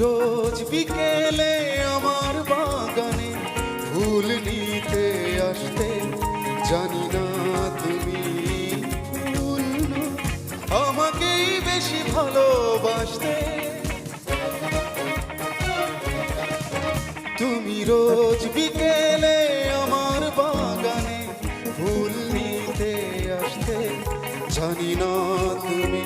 রোজ বিকেলে আমার বাগানে ফুল নিতে আসতে জানি না তুমি আমাকেই বেশি ভালোবাসতে তুমি রোজ বিকেলে আমার বাগানে ফুল নিতে আসতে জানি না তুমি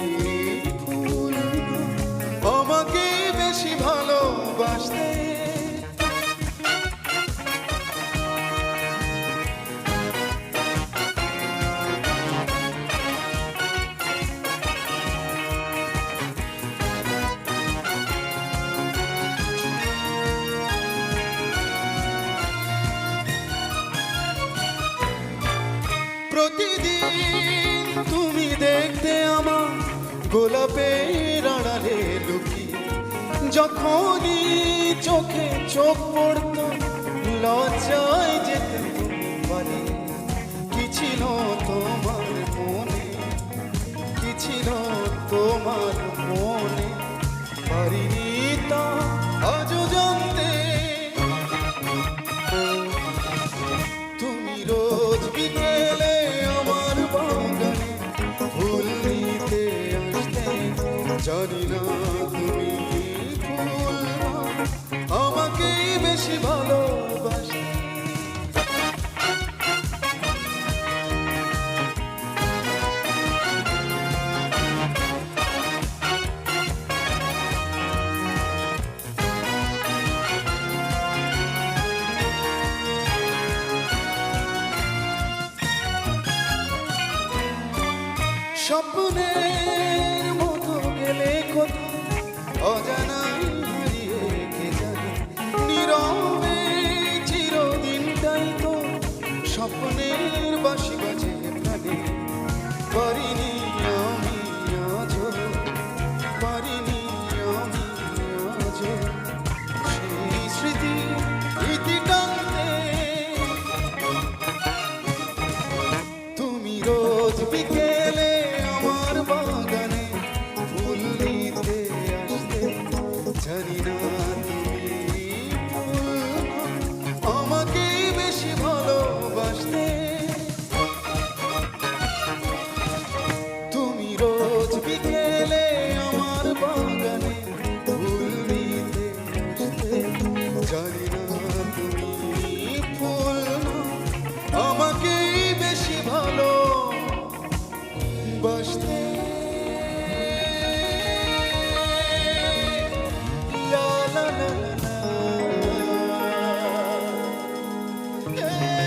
প্রতিদিন তুমি দেখতে আমার গোলাপের আড়ালে লুকি যখনই চোখে চোখ পড়তো, লজ্জায় যেতে পারে কি ছিল তোমার মনে? কি ছিল তোমার মনে? পারিনি তা আজও জানতে। তুমি রোজ বিকেলে আমার বাগানে ফুল নিতে আসতে জানি না তুমি বেশি স্বপ্নের মতো গেলে কোথায় অজানাই করিনি আমি আজো করিনি আমি আজো সেই স্মৃতি ইতিকান্তে তুমি রোজ বিকেলে আমার বাগানে ফুল নিতে আসতে জানি না। Yeah.